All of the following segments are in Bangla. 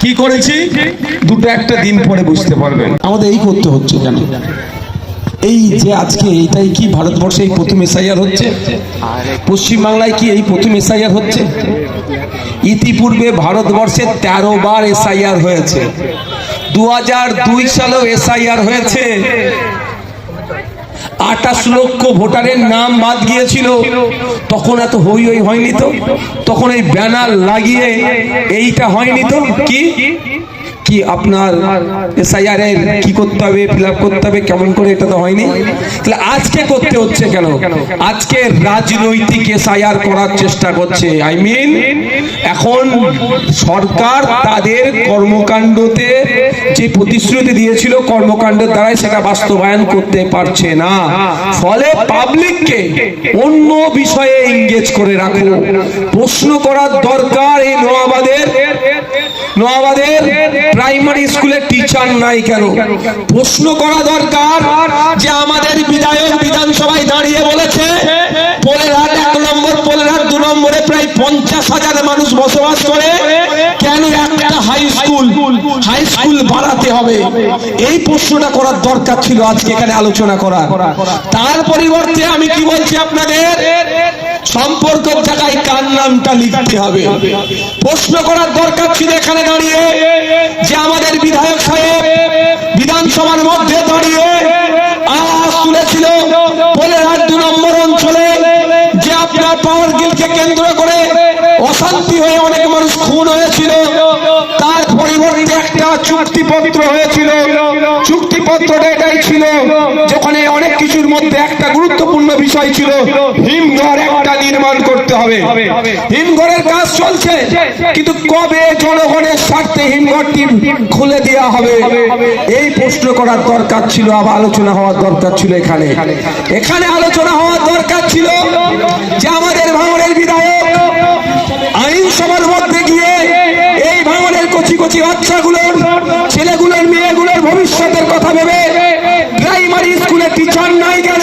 কি করেছি? দুটো একটা দিন পরে বুঝতে পারবেন। আমাদের এই করতে হচ্ছে কেন? এই যে আজকে এইটাই কি ভারতবর্ষে এই প্রথম এসআইআর হচ্ছে? পশ্চিমবাংলায় কি এই প্রথম এসআইআর হচ্ছে? ইতিপূর্বে ভারতবর্ষে তেরো বার এসআইআর হয়েছে। দু হাজার দুই সালেও এসআইআর হয়েছে। আঠাশ লক্ষ ভোটারের নাম বাদ গিয়েছিল। তখন এত হই হই হয়নি তো? তখন এই ব্যানার লাগিয়ে এইটা হয়নি তো? কি? কি আপনার এসআইআর এর কি করতে হবে ফিল করতে হবে, কেমন করে এটা তো হয়নি? তাহলে আজকে করতে হচ্ছে কেন? আজকে রাজনৈতিক এসআইআর করার চেষ্টা করছে। আই মিন এখন সরকার তাদের কর্মকাণ্ডতে যে প্রতিশ্রুতি দিয়েছিল কর্মকাণ্ডের দ্বারাই সেটা বাস্তবায়ন করতে পারছে না। ফলে পাবলিককে অন্য বিষয়ে এঙ্গেজ করে রাখো। প্রশ্ন করার দরকার এই নোয়াবাদের নোয়াবাদের প্রাইমারি স্কুলের টিচার নাই কেন? প্রশ্ন করা দরকার যে আমাদের বিধায়ক বিধানসভায় দাঁড়িয়ে বলেছে, পোলেরহাট এক নম্বর, পোলেরহাট দু নম্বরে প্রায় পঞ্চাশ হাজার মানুষ বসবাস করে। কেন একটা হাই স্কুল হাই স্কুল বাড়াতে হবে? এই প্রশ্নটা করার দরকার ছিল আজকে এখানে আলোচনা করা তার পরিবর্তে আমি কি বলছি আপনাদের? সম্পর্কের জায়গায় কার নামটা লিখতে হবে? প্রশ্ন করার দরকার ছিল এখানে দাঁড়িয়ে যে আমাদের বিধায়ক সাহেব বিধানসভার মধ্যে দাঁড়িয়ে আওয়াজ তুলেছিল পোলেরহাট দু নম্বর অঞ্চলে যে আপনার পাওয়ার গিলকে কেন্দ্র করে অশান্তি হয়ে অনেক মানুষ খুন হয়েছিল। তার পরিবর্তে একটা চুক্তিপত্র হয়েছিল। চুক্তিপত্রটা এটাই ছিল যেখানে অনেক কিছুর মধ্যে একটা গুরুত্বপূর্ণ বিষয় ছিল, হিমঘর একটা নির্মাণ করতে হবে। হিমঘরের কাজ চলছে, কিন্তু কবে জনগণের স্বার্থে হিমঘরটি খুলে দেওয়া হবে, এই প্রশ্ন করার দরকার ছিল, আবার আলোচনা হওয়ার দরকার ছিল এখানে। এখানে আলোচনা হওয়ার দরকার ছিল যে আমাদের ভাঙনের বিধায়ক আইনসভার মধ্যে গিয়ে এই ভাঙনের কচি কচি বাচ্চাগুলোর ছেলেগুলোর মেয়েগুলোর ভবিষ্যতের কথা ভেবে প্রাইমারি স্কুলে টিচার নাই কেন?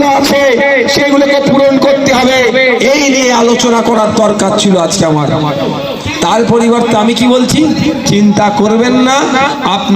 সেগুলোকে পূরণ করতে হবে। এই নিয়ে আলোচনা করার দরকার ছিল আজকে আমার। তার পরিবর্তে আমি কি বলছি? চিন্তা করবেন না। আপনি